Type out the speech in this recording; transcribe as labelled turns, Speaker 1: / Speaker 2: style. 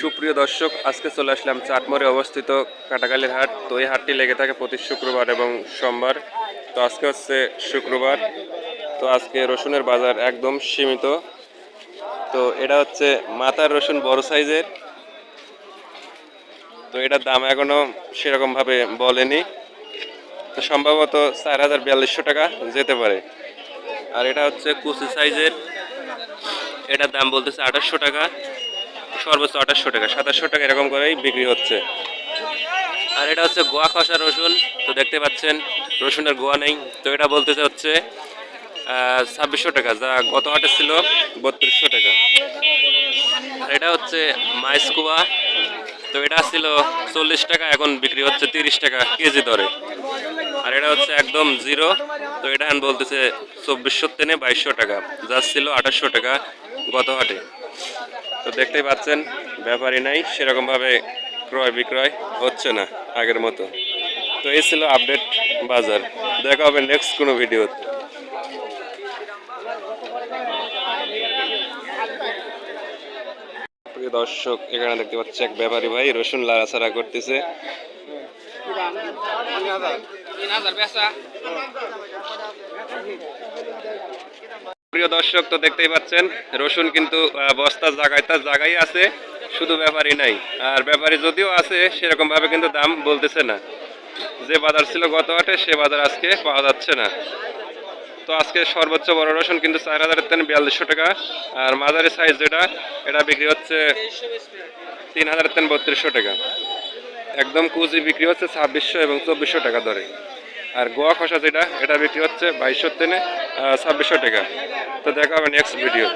Speaker 1: সুপ্রিয় দর্শক, আজকে চলে আসলাম চাটমোড়ে অবস্থিত কাটাকালির হাট। তো এই হাটটি লেগে থাকে প্রতি শুক্রবার এবং সোমবার। তো আজকে হচ্ছে শুক্রবার। তো আজকে রসুনের বাজার একদম সীমিত। তো এটা হচ্ছে মাথার রসুন বড় সাইজের। তো এটার দাম এখনও সেরকমভাবে বলেনি। তো সম্ভবত চার হাজার বিয়াল্লিশশো টাকা যেতে পারে। আর এটা হচ্ছে কুচি সাইজের। এটার দাম বলতেছে আঠাশশো টাকা। সর্বোচ্চ আঠাশশো টাকা, সাতাশশো টাকা এরকম করেই বিক্রি হচ্ছে। আর এটা হচ্ছে গোয়া খসা রসুন, তো দেখতে পাচ্ছেন, রসুনের গোয়া নেই। তো এটা বলতেছে হচ্ছে ছাব্বিশশো টাকা, যা গত হাটে ছিল বত্রিশশো টাকা। আর এটা হচ্ছে মাইসকুয়া, তো এটা ছিল চল্লিশ টাকা, এখন বিক্রি হচ্ছে তিরিশ টাকা কেজি দরে। আর এটা হচ্ছে একদম জিরো, তো এটা এখন বলতেছে চব্বিশশো তেনে বাইশশো টাকা, যা ছিল আঠাশশো টাকা গত হাটে। তো দেখতেই পাচ্ছেন, ব্যাপারই নাই, সেরকমভাবে ক্রয় বিক্রয় হচ্ছে না আগের মতো। তো এই ছিল আপডেট বাজার। দেখা হবে নেক্সট কোনো ভিডিও দর্শক, এখানে দেখতে পাচ্ছি এক ব্যাপারী ভাই, রসুন লাড়াছাড়া করতেছে। প্রিয় দর্শক তো দেখতেই পাচ্ছেন রসুন কিন্তু আহ, বস্তার জায়গায় তার জায়গায় আছে শুধু ব্যাপারই নাই। আর ব্যাপারী যদিও আছে সেরকম ভাবে কিন্তু দাম বলতেছে না। যে বাজার ছিল গত হাটে সে বাজার আজকে পাওয়া যাচ্ছে না। তো আজকে সর্বোচ্চ বড় রসুন কিন্তু চার হাজারের তেন বিয়াল্লিশশো টাকা। আর মাঝারি সাইজ যেটা এটা বিক্রি হচ্ছে তিন হাজারের তেন বত্রিশশো টাকা। একদম কুচি বিক্রি হচ্ছে ছাব্বিশশো এবং চব্বিশশো টাকা দরে। আর গোয়া খসা যেটা, এটা বিক্রি হচ্ছে বাইশশো তেনে ছাব্বিশশো টাকা। তো দেখা হবে নেক্সট ভিডিও